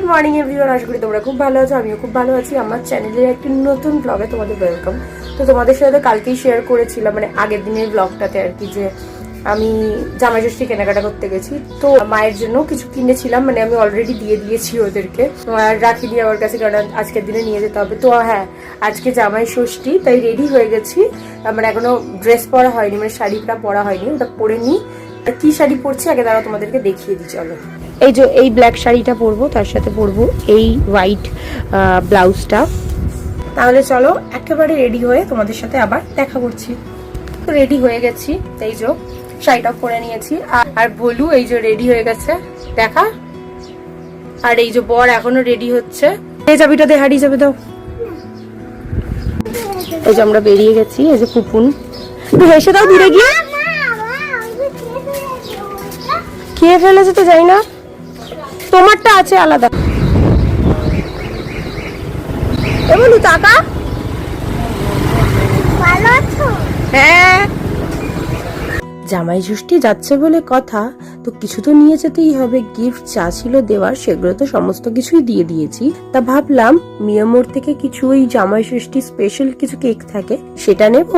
Good morning everyone আশা করি তোমরা খুব ভালো আছো, আমিও খুব ভালো আছি। আমার চ্যানেলের একটি নতুন ব্লগে তোমাদের ওয়েলকাম তো তোমাদের সাথে কালকেই শেয়ার করেছিলাম মানে আগের দিনের ব্লগটাতে আর কি, যে আমি জামাই ষষ্ঠী কেনাকাটা করতে গেছি। তো মায়ের জন্য কিছু কিনেছিলাম মানে আমি অলরেডি দিয়ে দিয়েছি ওদেরকে। আর রাখিনি আমার কাছে, কারণ আজকের দিনে নিয়ে যেতে হবে। তো হ্যাঁ আজকে জামাই ষষ্ঠী, তাই রেডি হয়ে গেছি। মানে এখনও ড্রেস পরা হয়নি মানে শাড়িটা পরা হয়নি, ওটা পরে নিই। কি শাড়ি পরছি, আগে দাঁড়া তোমাদেরকে দেখিয়ে দিই, চলো। এই যে এই ব্ল্যাক শাড়িটা পরবো, তার সাথে পরবো এই হোয়াইট ব্লাউজটা তাহলে চলো, একেবারে রেডি হয়ে তোমাদের সাথে আবার দেখা করছি। তো রেডি হয়ে গেছি, এই যে শাড়িটা পরে নিয়েছি। আর- বলু এই যে রেডি হয়ে গেছে, দেখা। আর এই যে বর এখনও রেডি হচ্ছে। এই চাবিটা দে, হারিয়ে যাবে, দাও। এই যে আমরা বেরিয়ে গেছি, এই যে পুপুন একটু হেসে দাও দূরে গিয়ে। খেয়ে ফেলেছে তো যাই না। তোমারটা আছে আলাদা। টাকা হ্যাঁ। জামাই ষষ্ঠী যাচ্ছে বলে কথা তো কিছু তো নিয়ে যেতেই হবে। গিফট যা ছিল দেওয়ার সেগুলো তো সমস্ত কিছুই দিয়ে দিয়েছি। তা ভাবলাম মিয়ামোর থেকে কিছু ওই জামাই ষষ্ঠী স্পেশাল কিছু কেক থাকে সেটা নেব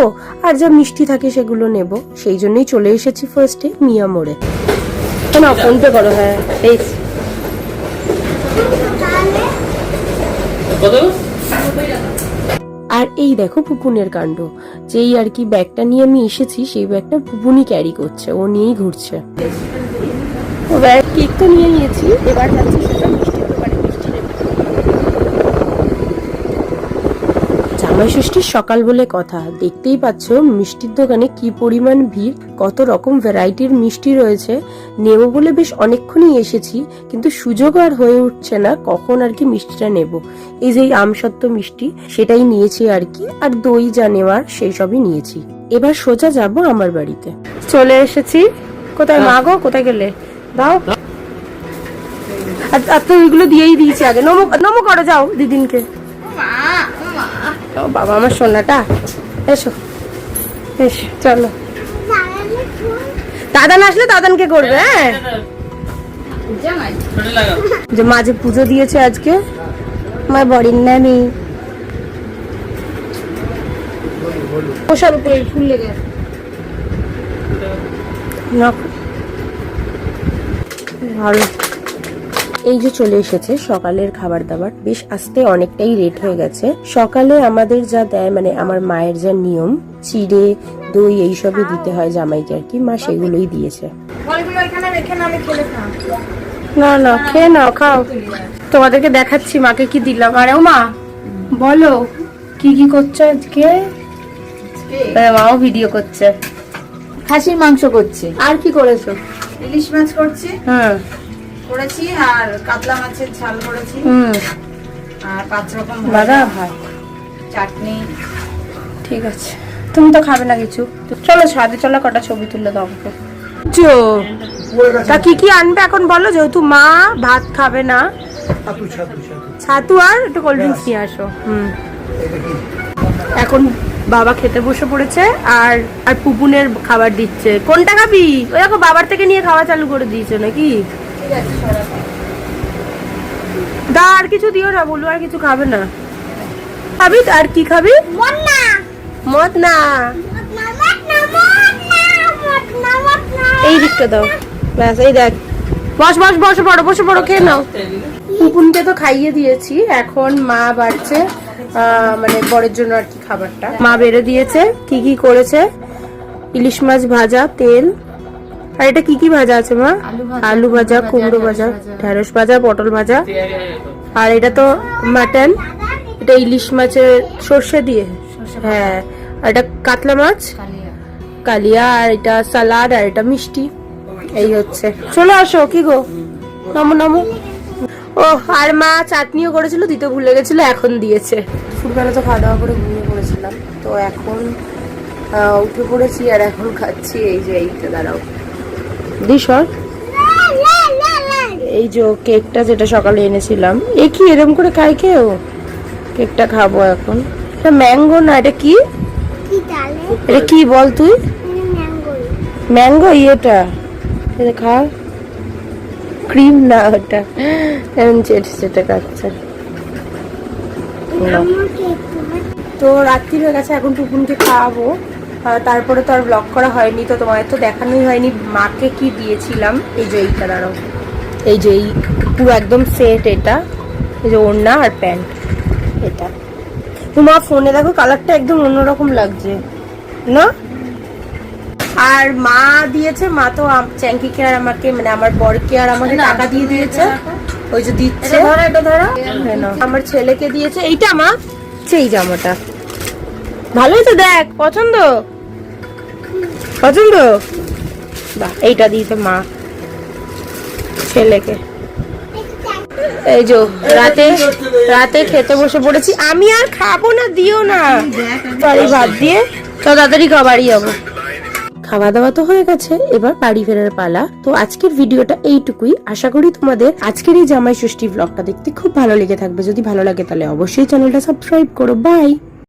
আর যা মিষ্টি থাকে সেগুলো নেব। সেই জন্যই চলে এসেছি ফার্স্টে মিয়ামোড়ে না ফোন পে করো হ্যাঁ এই আর এই দেখো পুপুনের কাণ্ড। যেই আর কি ব্যাগটা নিয়ে আমি এসেছি সেই ব্যাগটা পুপুনি ক্যারি করছে ও নিয়েই ঘুরছে। ও ব্যাগ কেক তো নিয়ে নিয়েছি এবার যাচ্ছি সেটা মিষ্টির দোকানে মিষ্টি নেব জামাই ষষ্ঠীর সকাল বলে কথা। দেখতেই পাচ্ছ মিষ্টির দোকানে কি পরিমাণ ভিড়, কত রকম ভ্যারাইটির মিষ্টি রয়েছে। নেব বলে বেশ অনেকক্ষণই এসেছি, কিন্তু সুযোগ আর হয়ে উঠছে না কখন আর কি মিষ্টিটা নেব। এই যে আমসত্ত্ব মিষ্টি, সেটাই নিয়েছি আর কি, আর দই যা নেওয়ার সেই সবই নিয়েছি। এবার সোজা যাব আমার বাড়িতে। চলে এসেছি। কোথায় মা গো? কোথায় গেলে? দাও। আর তো এগুলো দিয়েই দিয়েছি আগে। নমো নমো করো, যাও দিদিনকে। ও বাবা, আমার সোনাটা। এসো এসো, চলো। দাদান আসলে দাদানকে করবে হ্যাঁ? যে মাঝে পুজো দিয়েছে আজকে, আমার বড়ির নামি। পোষার উপরে ফুল লেগে। ভালো। এই যে চলে এসেছে সকালের খাবার দাবার বেশ আস্তে অনেকটাই রেট হয়ে গেছে। সকালে আমাদের যা দেয় মানে আমার মায়ের যা নিয়ম চিড়ে দই এইসবই দিতে হয় জামাইকে আর কি মা সেগুলোই দিয়েছে। না না খেয়ে নাও খাও। তোমাদেরকে দেখাচ্ছি মাকে কি দিলাম। আরে ও মা বলো কি কি করছ আজকে? মাও ভিডিও করছে। খাসির মাংস করছে। আর কি করেছ? ইলিশ মাছ করছি। হ্যাঁ। করেছি আর কাতলা মাছের ঝাল করেছি। হুম। আর পাঁচ রকম ভাজা, ভাই। চাটনি। ঠিক আছে। তুমি তো খাবে না কিছু। চলো ছাদে চলো কটা ছবি তুলে দাও আমাকে। তা কি কি আনবে এখন বলো? যেহেতু মা ভাত খাবে না। ছাতু আর একটু কোল্ড ড্রিঙ্কস নিয়ে আসো। হুম। এখন বাবা খেতে বসে পড়েছে আর আর পুপুনের খাবার দিচ্ছে। কোনটা খাবি? ওই দেখো বাবার থেকে নিয়ে খাওয়া চালু করে দিয়েছ নাকি? দা আর কিছু দিও না বলু আর কিছু খাবে না। খাবি? আর কি খাবি? মদ না এই দিকটা দাও। ব্যাস এই দেখ। বস বস বসে পড়ো বসে পড়ো খেয়ে নাও। পুপুনকে তো খাইয়ে দিয়েছি। এখন মা বাড়ছে মানে বরের জন্য আর কি খাবারটা। মা বেড়ে দিয়েছে কি কি করেছে? ইলিশ মাছ ভাজা তেল আর এটা কি কি ভাজা আছে মা? আলু ভাজা, আলু ভাজা কুমড়ো ভাজা, ঢেঁড়স ভাজা। পটল ভাজা। আর এটা তো মাটন এটা ইলিশ মাছের সর্ষে দিয়ে। হ্যাঁ আর এটা কাতলা মাছ? কালিয়া। কালিয়া আর এটা সালাড আর এটা মিষ্টি। এই হচ্ছে। চলে আসো কি গো? নমো নমো। ও আর মা চাটনিও করেছিল দিতে ভুলে গেছিল এখন দিয়েছে। দুপুরবেলা তো খাওয়া দাওয়া করে ঘুমিয়ে পড়েছিলাম। তো এখন উঠে পড়েছি আর এখন খাচ্ছি। এই যে এইটা দাঁড়াও। দিশর এই যে কেকটা যেটা সকালে এনেছিলাম। এ কি এরম করে খাই কেউ? কেকটা খাব এখন। এটা ম্যাঙ্গো না এটা কি? এটা কি বল তুই? ম্যাঙ্গো ইয়েটা। এটা খা। ক্রিম না ওটা। এমন চেটে চেটে খাচ্ছে। তো রাত্রি হয়ে গেছে এখন টুকুনকে খাওয়াবো। তারপরে তো আর ব্লগ করা হয়নি তো তোমাদের তো দেখানোই হয়নি। মাকে কি দিয়েছিলাম? এই যে এইটা দাঁড়াও। এই যে এই পুরো একদম সেট এটা। এই যে ওড়না আর প্যান্ট। এটা। তোমার ফোনে দেখো কালারটা একদম অন্যরকম লাগছে। না? আর মা দিয়েছে মা তো চ্যাঙ্কিকে আর আমাকে মানে আমার বরকে আর আমাকে টাকা দিয়ে দিয়েছে। ওই যে দিচ্ছে। এটা ধরো হ্যাঁ, আমার ছেলেকে দিয়েছে। এইটা মা? সেই জামাটা। ভালোই তো দেখ পছন্দ? পছন্দ? বাহ, এইটা দিয়েছে মা। ছেলেকে। এই যে রাতে রাতে খেতে বসে পড়েছি। আমি আর খাব না, দিও না। বাড়ি ভাত দিয়ে। তো তাড়াতাড়ি খাবারই যাব। খাওয়া দাওয়া তো হয়ে গেছে, এবার বাড়ি ফেরার পালা। তো আজকের ভিডিওটা এইটুকুই। আশা করি তোমাদের আজকের এই জামাই ষষ্ঠী ব্লগটা দেখতে খুব ভালো লেগে থাকবে। যদি ভালো লাগে তাহলে অবশ্যই চ্যানেলটা সাবস্ক্রাইব করো। বাই!